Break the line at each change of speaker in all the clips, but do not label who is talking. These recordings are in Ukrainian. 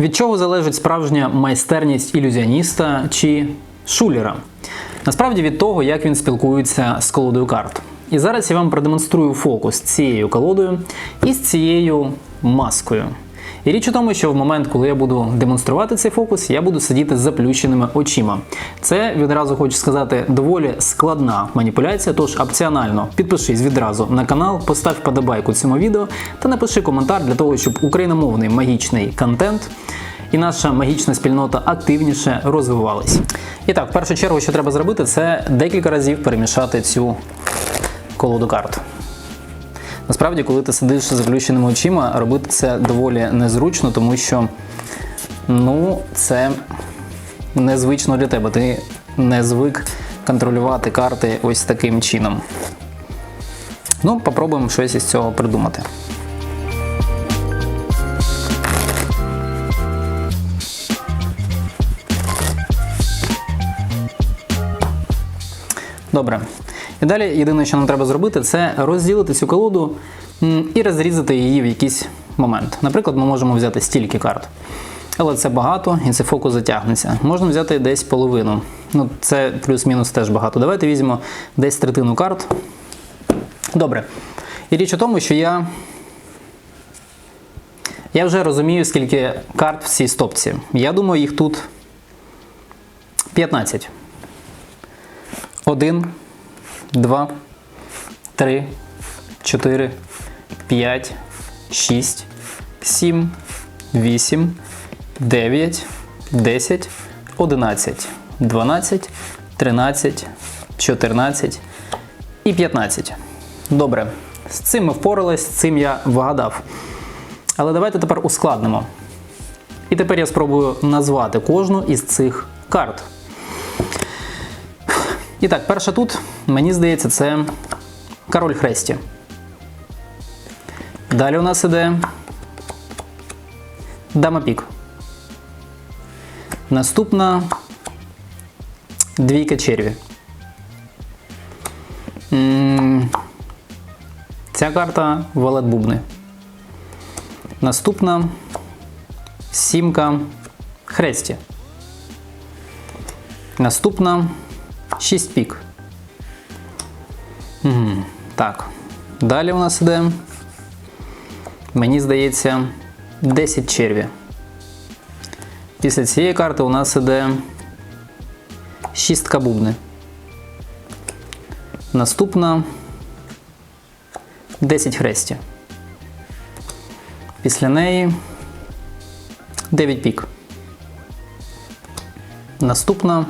Від чого залежить справжня майстерність ілюзіоніста чи шулера? Насправді від того, як він спілкується з колодою карт. І зараз я вам продемонструю фокус цією колодою і з цією маскою. І річ у тому, що в момент, коли я буду демонструвати цей фокус, я буду сидіти з заплющеними очима. Це відразу хочу сказати доволі складна маніпуляція. Тож опціонально підпишись відразу на канал, постав вподобайку цьому відео та напиши коментар для того, щоб україномовний магічний контент і наша магічна спільнота активніше розвивалась. І так, в першу чергу, що треба зробити, це декілька разів перемішати цю колоду карт. Насправді, коли ти сидиш з заключеними очима, робити це доволі незручно, тому що ну, це незвично для тебе. Ти не звик контролювати карти ось таким чином. Ну, попробуємо щось із цього придумати. Добре. І далі єдине, що нам треба зробити, це розділити цю колоду і розрізати її в якийсь момент. Наприклад, ми можемо взяти стільки карт. Але це багато і це фокус затягнеться. Можна взяти десь половину. Ну, це плюс-мінус теж багато. Давайте візьмемо десь третину карт. Добре. І річ у тому, що я. Я вже розумію, скільки карт в цій стопці. Я думаю, їх тут 15. Один, два, три, чотири, п'ять, шість, сім, вісім, дев'ять, десять, одинадцять, дванадцять, тринадцять, чотирнадцять і п'ятнадцять. Добре. З цим ми впорались, з цим я вгадав. Але давайте тепер ускладнимо. І тепер я спробую назвати кожну із цих карт. І так, перша тут, мені здається, це король хресті. Далі у нас іде дама пік. Наступна двійка черві. Ця карта валет бубни. Наступна сімка хресті. Наступна 6 пік. Угу. Так. Далі у нас іде, мені здається, 10 черві. Після цієї карти у нас іде шістка бубни. Наступна 10 хресті. Після неї 9 пік. Наступна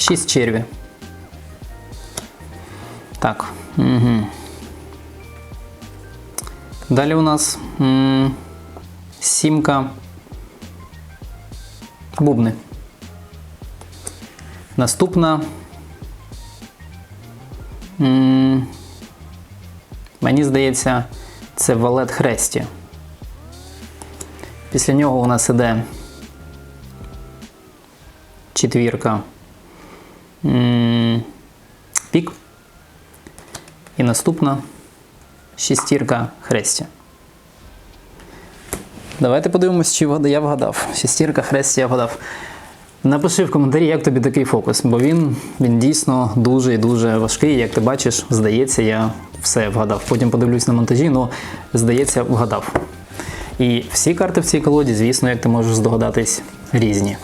6 черві. Так. Угу. Далі у нас м, сімка бубни. Наступна. м, Мені здається, це валет хресті. Після нього у нас іде четвірка. Пік. І наступна шестірка хресті. Давайте подивимось, чи я вгадав. Шестірка хресті я вгадав. Напиши в коментарі, як тобі такий фокус, бо він, він дійсно дуже і дуже важкий. Як ти бачиш, здається, я все вгадав. Потім подивлюсь на монтажі, але здається, вгадав. І всі карти в цій колоді, звісно, як ти можеш здогадатись, різні.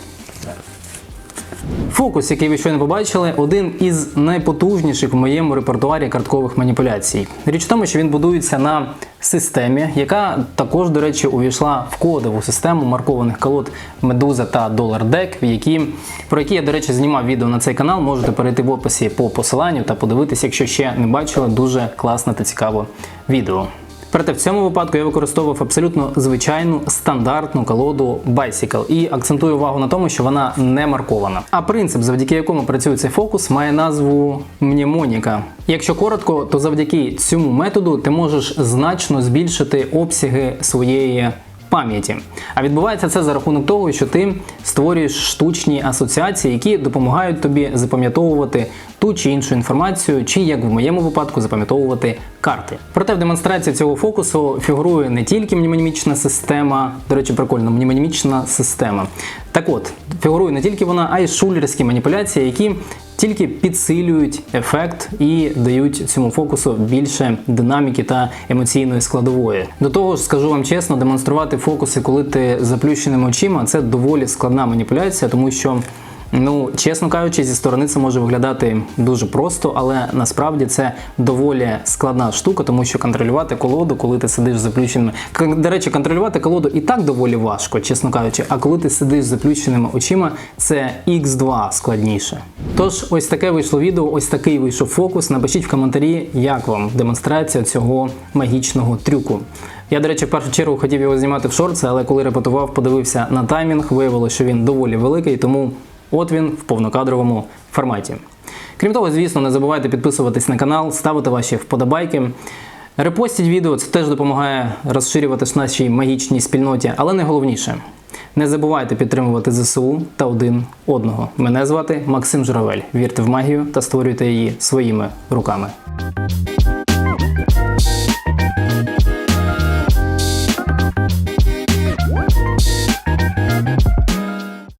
Фокус, який ви щойно побачили, один із найпотужніших в моєму репертуарі карткових маніпуляцій. Річ в тому, що він будується на системі, яка також, до речі, увійшла в кодову систему маркованих колод Медуза та Dollar Deck, які, про які я, до речі, знімав відео на цей канал. Можете перейти в описі по посиланню та подивитися, якщо ще не бачили, дуже класне та цікаве відео. Проте в цьому випадку я використовував абсолютно звичайну стандартну колоду Bicycle і акцентую увагу на тому, що вона не маркована. А принцип, завдяки якому працює цей фокус, має назву мнемоніка. Якщо коротко, то завдяки цьому методу ти можеш значно збільшити обсяги своєї пам'яті. А відбувається це за рахунок того, що ти створюєш штучні асоціації, які допомагають тобі запам'ятовувати ту чи іншу інформацію, чи як в моєму випадку запам'ятовувати карти. Проте в демонстрації цього фокусу фігурує не тільки мнемонімічна система, до речі, прикольно, мнемонімічна система. Так от, фігурує не тільки вона, а й шулерські маніпуляції, які тільки підсилюють ефект і дають цьому фокусу більше динаміки та емоційної складової. До того ж, скажу вам чесно, демонструвати фокуси, коли ти заплющеними очима, це доволі складна маніпуляція, тому що. Ну, чесно кажучи, зі сторони це може виглядати дуже просто, але насправді це доволі складна штука, тому що контролювати колоду, коли ти сидиш заплющеними. До речі, контролювати колоду і так доволі важко, чесно кажучи. А коли ти сидиш заплющеними очима, це x2 складніше. Тож, ось таке вийшло відео, ось такий вийшов фокус. Напишіть в коментарі, як вам демонстрація цього магічного трюку. Я, до речі, в першу чергу хотів його знімати в шорти, але коли репетував, подивився на таймінг, виявилося, що він доволі великий, тому от він в повнокадровому форматі. Крім того, звісно, не забувайте підписуватись на канал, ставити ваші вподобайки. Репостіть відео, це теж допомагає розширюватись в нашій магічній спільноті, але найголовніше, не забувайте підтримувати ЗСУ та один одного. Мене звати Максим Журавель. Вірте в магію та створюйте її своїми руками.